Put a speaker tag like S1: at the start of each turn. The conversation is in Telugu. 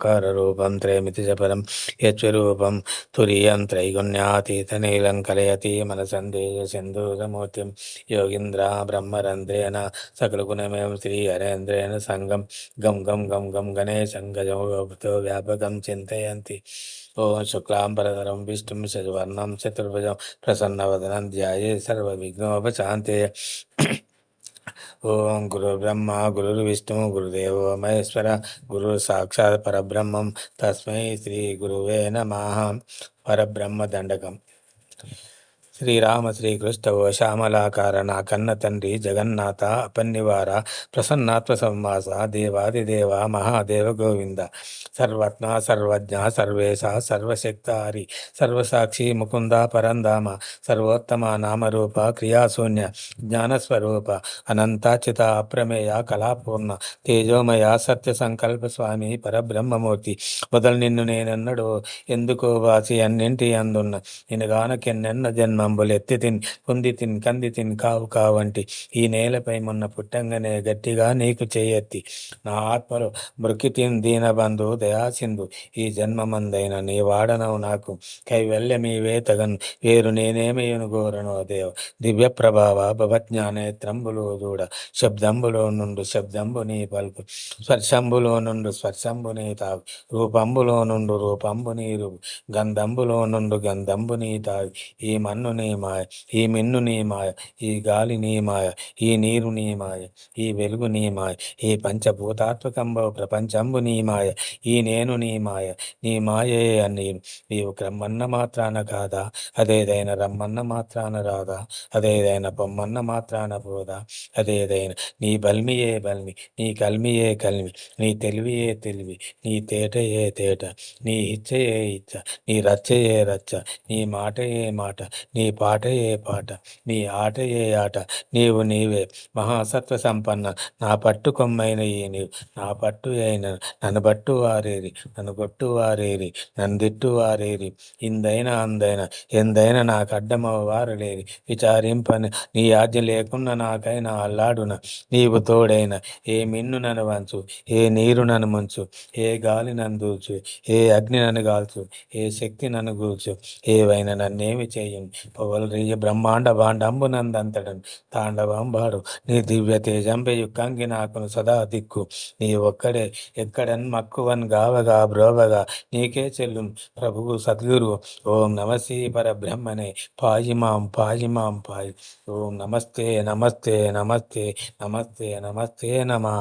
S1: ఓంకారూపం త్రైమితిజపరం యచ్చురూపం తురీయం త్రైగుణ్యాతీతనీలం కలయతి మనసందేహ సింధూరమూర్తిం యోగింద్ర బ్రహ్మరంధ్రేణ సకలగుణమయం శ్రీ హరేంద్రేణ సంగం గం గం గం గం గణేశం గజముతో వ్యాపకం చింతయంతి ఓం శుక్లాంబరధరం విష్ణుం శవర్ణం చతుర్భుజం ప్రసన్నవదనం ధ్యాయే సర్వవిఘ్నోపశాంతే ఓం గురు బ్రహ్మ గురు విష్ణు గురుదేవ మహేశ్వర గురు సాక్షాత్ పరబ్రహ్మం తస్మై శ్రీ గురువే నమ పరబ్రహ్మ దండకం శ్రీరామ శ్రీకృష్ణవో శ్యామలాకార నా కన్న తండ్రి జగన్నాథ అపన్నివార ప్రసన్నాత్మ సంవాస దేవాదిదేవ మహాదేవ గోవింద సర్వత్న సర్వజ్ఞ సర్వేశ సర్వశక్త హరి సర్వసాక్షి ముకుంద పరంధామ సర్వోత్తమ నామరూప క్రియాశూన్య జ్ఞానస్వరూప అనంతాచిత అప్రమేయ కళాపూర్ణ తేజోమయ సత్య సంకల్ప స్వామి పరబ్రహ్మమూర్తి మొదలు నిన్ను నేనెన్నడు ఎందుకో వాసి అన్నింటి అందున్న గానకెన్నెన్న జన్మ తంబులు ఎత్తి తిన్ పొంది తిన్ కంది తిన్ కావు కావంటి ఈ నేలపై మొన్న పుట్టంగానే గట్టిగా నీకు చేయెత్తి నా ఆత్మలో మృకి దీన దీనబంధు దయాసింధు ఈ జన్మమందైన నీ వాడనవు నాకు మీ వేతగన్ వేరు నేనేమేను గోరనో దేవ దివ్య ప్రభావ భవజ్ఞానేత్రంబులు దూడ శబ్దంబులో నుండు శబ్దంబు నీ పలుపు స్వర్శంబులో నుండు స్వర్శంబు నీ తాగు రూపంబులో నుండు రూపంబు నీ రూపు గంధంబులో నుండు గంధంబు నీ తావి ఈ మన్ను నియమాయ ఈ మిన్ను నియమాయ ఈ గాలి నియమాయ ఈ నీరు నియమాయ ఈ వెలుగు నియమాయ ఈ పంచభూతాత్మకంబవు ప్రపంచంబు నియమాయ ఈ నేను నియమాయ నీ మాయే అని నీవు క్రమ్మన్న మాత్రాన కాదా అదేదైనా రమ్మన్న మాత్రాన రాదా అదేదైనా బొమ్మన్న మాత్రాన పోదా అదేదైనా నీ బల్మియే బల్మి నీ కల్మియే కల్మి నీ తెలివియే తెలివి నీ తేట ఏ తేట నీ ఇచ్చయే ఇచ్చ నీ రచ్చయే రచ్చ నీ మాట ఏ మాట నీ పాట ఏ పాట నీ ఆట ఏ ఆట నీవు నీవే మహాసత్వ సంపన్న నా పట్టు కొమ్మైన ఈ నీవు నా పట్టు అయిన నన్ను పట్టు వారేరి నన్ను కొట్టు వారేరి నన్ను దిట్టు వారేరి ఇందైనా అందైన ఎందైనా నాకు అడ్డమవారు లేరి విచారింపని నీ ఆజ్ఞ లేకున్నా నాకైనా అల్లాడున నీవు తోడైన ఏ మిన్ను నన్ను వంచు ఏ నీరు నన్ను ముంచు ఏ గాలి నన్ను దూచు ఏ అగ్ని నన్ను గాల్చు ఏ శక్తి నన్ను గూల్చు ఏవైనా నన్నేమి చేయను పొగలరియ బ్రహ్మాండ తాండవం తాండవాంబాడు నీ దివ్య తేజంపై యుక్కంకి నాకును సదా దిక్కు నీ ఒక్కడే ఎక్కడన్ మక్కువన్ గావగా బ్రోవగా నీకే చెల్లు ప్రభువు సద్గురు ఓం నమసి పరబ్రహ్మనే పాయిమాం పాయిమాం పాయి ఓం నమస్తే నమస్తే నమస్తే నమస్తే నమస్తే నమ